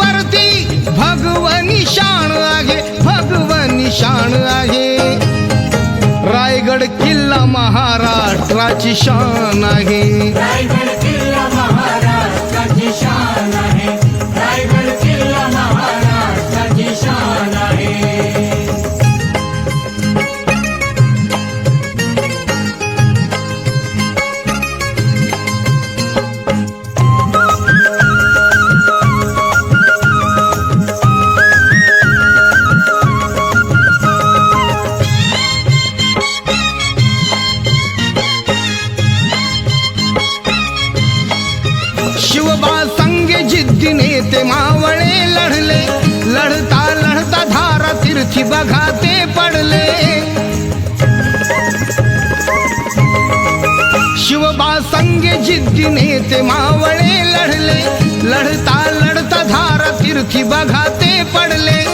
वरती भगवनी शान आहे भगवनी शान आहे. रायगड किल्ला महाराष्ट्राची शान आहे. शिवबा संगे जिद्दीने ते मावळे लढले. लढता लढता धारा तीर्थी बघा ते पडले. शिवबा संगे जिद्दीने ते मावळे लढले. लढता लढता धारा तीर्थी बघा ते पडले.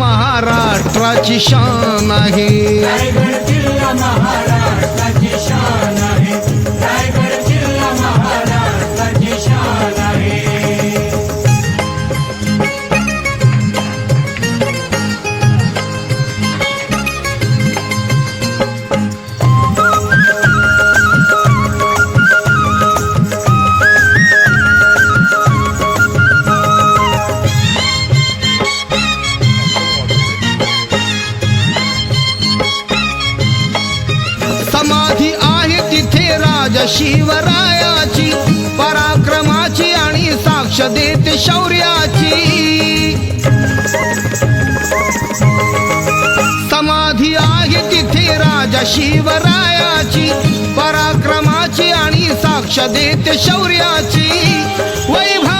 महाराष्ट्राची शान आहे. समाधी आहे तिथे राज शिवरायाची पराक्रमाची आणि साक्ष देते शौर्याची. समाधी आहे तिथे राज शिवरायाची पराक्रमाची आणि साक्ष देते शौर्याची. वैभव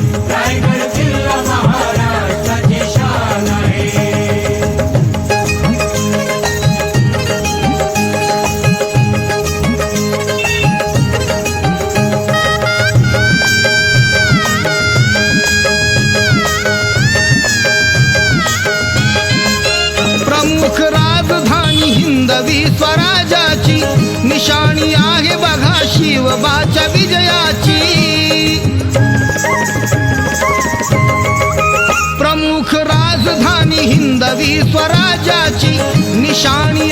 पदवी स्वराजाची. निशाणी आहे बघा शिवबाच्या विजयाची. प्रमुख राजधानी हिंदवी स्वराजाची. निशाणी